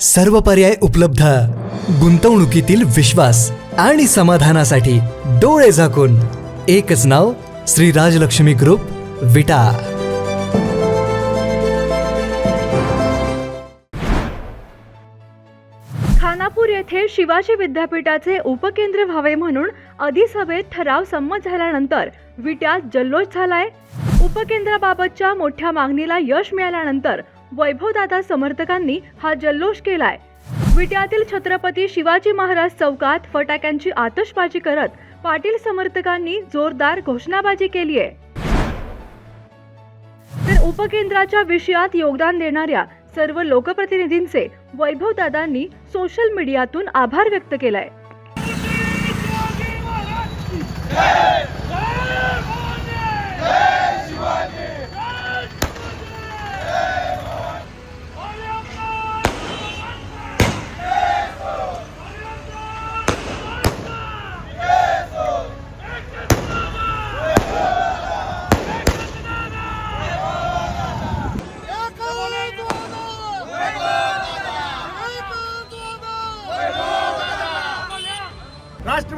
सर्व पर्याय उपलब्ध. गुंतवणुकीतील विश्वास आणि समाधानासाठी डोळे झाकून. एकच नाव श्री राजलक्ष्मी ग्रुप विटा. खानापूर येथे शिवाजी विद्यापीठाचे उपकेंद्र व्हावे म्हणून अधिसभेत ठराव संमत झाल्यानंतर विट्यात जल्लोष झालाय. उपकेंद्राबाबतच्या मोठ्या मागणीला यश मिळाल्यानंतर वैभवदादा समर्थकांनी हा जल्लोष केलाय. विट्यातील छत्रपती शिवाजी महाराज चौकात फटाक्यांची आतषबाजी करत पाटील समर्थकांनी जोरदार घोषणाबाजी केली आहे तर उपकेंद्राच्या विषयात योगदान देणाऱ्या सर्व लोकप्रतिनिधींचे वैभवदादांनी सोशल मीडियातून आभार व्यक्त केलाय.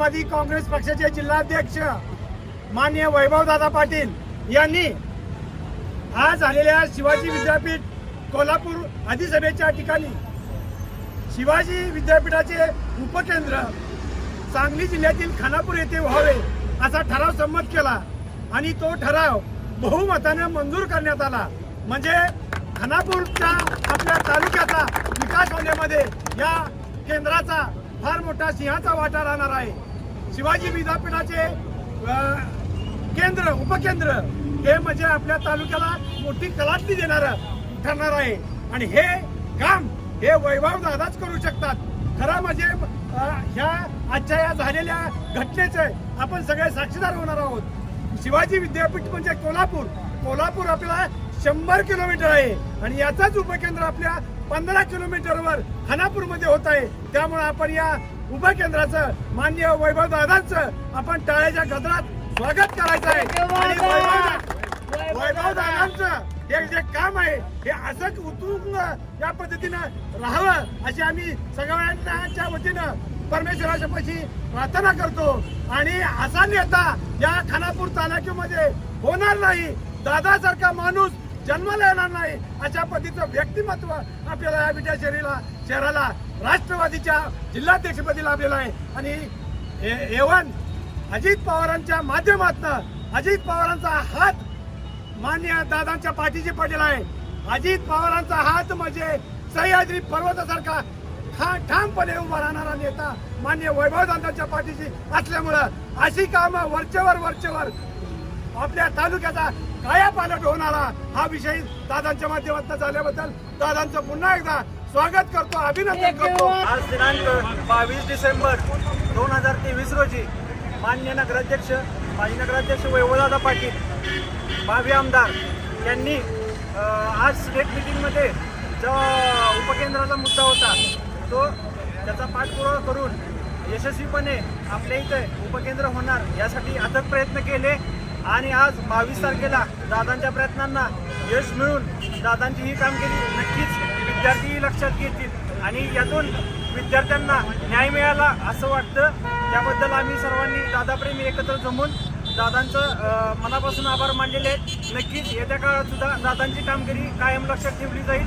राष्ट्रवादी काँग्रेस पक्षाचे जिल्हाध्यक्ष मान्य वैभवदादा पाटील यांनी आज झालेल्या शिवाजी विद्यापीठ कोल्हापूर अधिसभेच्या ठिकाणी शिवाजी विद्यापीठाचे उपकेंद्र सांगली जिल्ह्यातील खानापूर येथे व्हावे असा ठराव संमत केला आणि तो ठराव बहुमताने मंजूर करण्यात आला. म्हणजे खानापूरच्या आपल्या तालुक्याचा विकास होण्यामध्ये या केंद्राचा फार मोठा सिंहाचा वाटा राहणार आहे. शिवाजी विद्यापीठाचे केंद्र उपकेंद्र हे म्हणजे आपल्या तालुक्याला मोठी कलाटणी देणार ठरणार आहे. आणि हे काम हे वैभव दादाच करू शकतात. खरं म्हणजे ह्या आजच्या या झालेल्या घटनेचे आपण सगळे साक्षीदार होणार आहोत. शिवाजी विद्यापीठ म्हणजे कोल्हापूर. कोल्हापूर आपल्याला शंभर किलोमीटर आहे. आणि याचाच उपकेंद्र आपल्या पंधरा किलोमीटरवर खानापूरमध्ये होत आहे. त्यामुळे आपण या उपकेंद्राचं मान्य वैभव दादांचं आपण टाळ्याच्या गजरात स्वागत करायचं आहे. वैभव दादांचं हे जे काम आहे हे असंच उतरून या पद्धतीनं राहावं अशी आम्ही सगळ्यांच्या वतीनं परमेश्वराच्या पाशी प्रार्थना करतो. आणि असा नेता या खानापूर तालुक्यामध्ये होणार नाही. दादासारखा माणूस जन्माला येणार नाही. अशा पद्धतीचं व्यक्तिमत्व आपल्याला या विटा शहरीला शहराला राष्ट्रवादीच्या जिल्हाध्यक्षपदी लाभलेलं आहे. आणि ए- एवन अजित पवारांच्या माध्यमातून अजित पवारांचा हात मान्य दादांच्या पाठीशी पडलेला आहे. अजित पवारांचा हात म्हणजे सह्याद्री पर्वतासारखा खा ठामपणे उभा राहणारा नेता मान्य वैभव दादांच्या पाठीशी असल्यामुळं अशी कामं वरचेवर वरचेवर आपल्या तालुक्याचा कायापालट होणारा हा विषय दादांच्या माध्यमातून झाल्याबद्दल दादांचं पुन्हा एकदा स्वागत करतो अभिनंदन करतो. आज दिनांक बावीस डिसेंबर दोन हजार तेवीस रोजी मान्य नगराध्यक्ष माजी नगराध्यक्ष वैभवदादा पाटील भावी आमदार यांनी आज स्टेट मिटिंगमध्ये जो उपकेंद्राचा मुद्दा होता तो त्याचा पाठपुरावा करून यशस्वीपणे आपल्या इथे उपकेंद्र होणार यासाठी अथक प्रयत्न केले. आणि आज बावीस तारखेला दादांच्या प्रयत्नांना यश मिळून दादांची ही कामगिरी नक्कीच विद्यार्थीही लक्षात घेतील. आणि यातून विद्यार्थ्यांना न्याय मिळाला असं वाटतं. त्याबद्दल आम्ही सर्वांनी दादाप्रेमी एकत्र जमून दादांचं मनापासून आभार मानलेले आहेत. नक्कीच येत्या काळात सुद्धा दादांची कामगिरी कायम लक्षात ठेवली जाईल.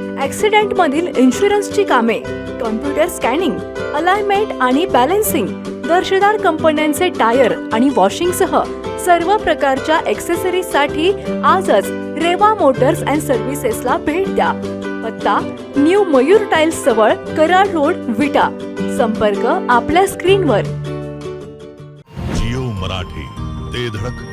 accident मधील इन्शुरन्सची कामे कॉम्प्युटर स्कॅनिंग अलाइनमेंट आणि बॅलन्सिंग दर्जेदार कंपन्यांचे टायर आणि वॉशिंगसह सर्व प्रकारच्या साठी आजच रेवा मोटर्स अँड सर्व्हिसेसला भेट द्या. पत्ता न्यू मयूर टाइल्स जवळ कराड रोड विटा. संपर्क आपल्या स्क्रीनवर. जिओ मराठी ते धडक.